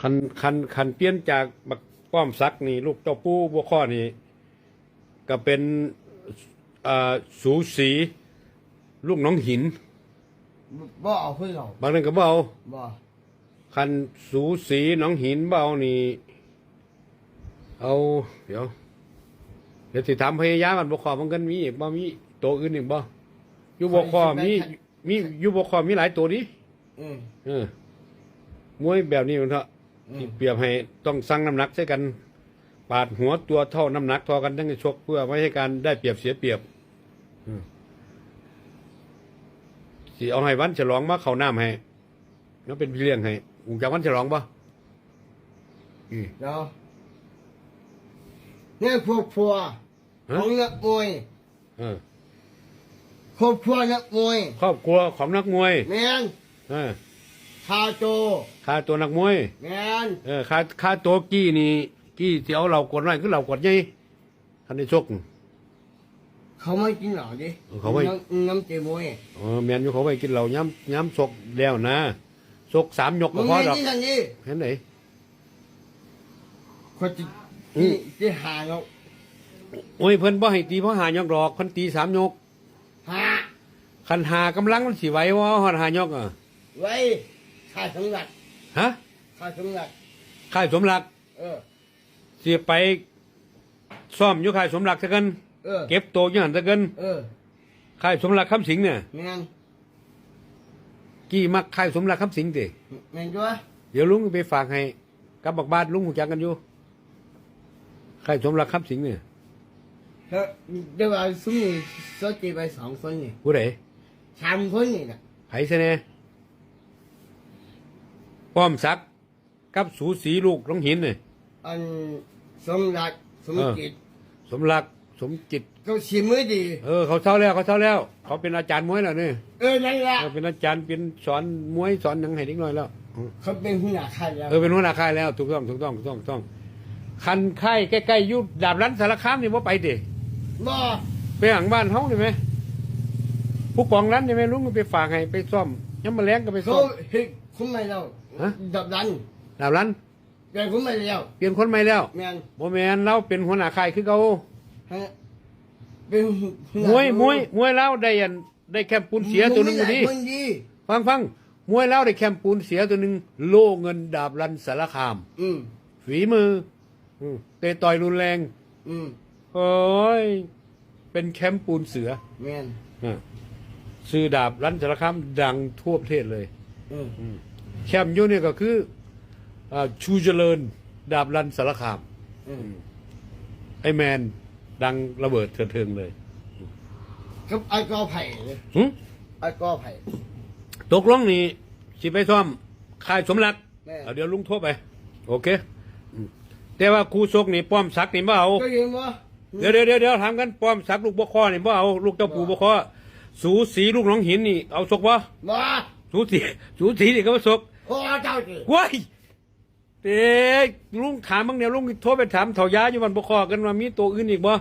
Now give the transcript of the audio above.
คันคันคันเปลี่ยนจากบักป้อมซักนี่ ลูกเจ้าปูบัวข้อนี่ก็เป็นอ่าสูสี ลูกน้องหินบ่เอาเพื่อนเราบางนั้นก็บ่เอาบ่คันสูสีน้องหินบ่เอานี่ เอา เดี๋ยว เดี๋ยวสิถามพยายามมันบ่ขอมันกันมีอีกบ่มีตัวอื่นอีกบ่อยู่บ่ขอมีมีอยู่บ่ขอมีหลายตัวดิอืมเออมวยแบบนี้มันเถอะอืม ที่เปรียบให้ต้องสั่งน้ำหนักใช่กัน ปาดหัวตัวเท่าน้ำหนักเทอกันทั้งจะชกเพื่อไม่ให้การได้เปรียบเสียเปรียบอืมสิเอาให้วันฉลองมาเขาน้ำให้แล้วเป็นพี่เลี้ยงให้อุงจากวันฉลองปะอืมเดี๋ยวเนี่ยครอบครัวฮะของนักมวยเออครอบครัวนักมวย ครอบครัวของนักมวยแมนเออ คาโจค่าตัวนักมวย แมนเออค่าค่าตัวกี้นี่กี้ที่เอาเรากดไว้คือเรากดใหญ่คันได้ชก เขาไม่กินเหล้าดิเขาไม่ น้ำน้ำเจมวยเออแมนอยู่เขาไปกินเหล้าย้ำย้ำศกแล้วนะศกสามยกมึก็งพอไม่ดอกที่ทันนี้เห็นไหน คนที่อืที่มที่หาเราโอ้ยเพิ่นบ่ให้ตีเพราะหายกดอกเพิ่นตีสามยกหาคันหากำลังมันสิไหวว่าหอดหายกอะไว้ ค่ายสมรักฮะค่ายสมรักค่ายสมรักเออสิไปซ่อมอยู่ค่ายสมรักซะกันเออเก็บโตวอยู่หันซะกันเออค่ายสมรักคำสิงเนี่ยแมนกี่มักค่ายสมรักคำสิงติแมนด้วยเดี๋ยวลุงไปฝากให้กับบักบาดลุงหูจักกันอยู่ค่ายสมรักคำสิงเนี่ยแล้วเดี๋ยวเอาซุ้มนี่สดจีไปสองคนนี่ผู้ใดสามคนนี่นะไผซะแน่ ป้อมศักดิ์กับสูสีลูกน้องหินเนี่ยอันสมรักสมจิตสมรักสมจิตเขาชิมือดีเออเขาเท่าแล้วเขาเท่าแล้ว เขาเป็นอาจารย์มวยแล้วเนี่ยเออนั่นแหละเออเป็นอาจารย์เป็นสอนมวยสอนหนังให้เด็กน้อยแล้วอืมเขาเป็นหัวหน้าค่ายแล้วเออเป็นหัวหน้าค่ายแล้วถูกต้องถูกต้องถูกต้องถูกต้องคันค่ายใกล้ๆอยุบดาบรันสารคามนี่ว่าไปเด็บ่ไปหลังบ้านเฮาได้ไหมผู้กองรันได้ไหมลุงไปฝากให้ไปซ่อมยังมาแรงก็ไปเขาซ่อมเฮ้ย คุณไม่แล้วฮะ ดับดันดาบรันแต่คุณไม่แล้วเปลี่ยนคนใหม่แล้วแมนโมแมนเราเป็นหัวหน้าค่ายคือเขาฮะเป็นหัวหมน้าวยมวยมวยเราได้อันได้แคมปูนเสียตัวหนึ่งมึวันไม่นี้มึงดีฟังฟังมวยเราได้แคมปูนเสียตัวหนึ่งโล่เงินดาบรันสารคาม อืมฝีมืออืมเตะต่อยรุนแรงอืมโอ้ยเป็นแคมป์ปูนเสือแมนอะซื้อดาบรันสารคามดังทั่วประเทศเลยเออ แคมป์อยูนี่ก็คืออาชูเจริญ ดาบรันสารคามเออไอแมน ดังระเบิดเถิดเทิงเลยครับไอ้กอไผ่เลยหึไอ้กอไผ่ ตกลงนี่สิไปซ่อมค่ายสมรักแม่ เอาเดี๋ยวลุงโทรไป โอเคอืมแต่ว่าครูซกนี่ป้อมสักดิ์นี่บ่เอา ก็ยินว่าเดี๋ยวเดี๋ยวเดี๋ยวเดี๋ยวถามกันป้อมสักดิ์ลูกบกคอนี่บ่เอาลูกเจ้าปู่บกคอสูสีลูกน้องหินนี่เอาซกบ่มาสูสีสูสีนี่ก็มาซก พอเจ้าจีว้ายเด็กลุงถามบางเนี่ยลุงโทรไปถามเถายาอยู่มันบกคอกันว่ามีตัวอื่นอีกบ่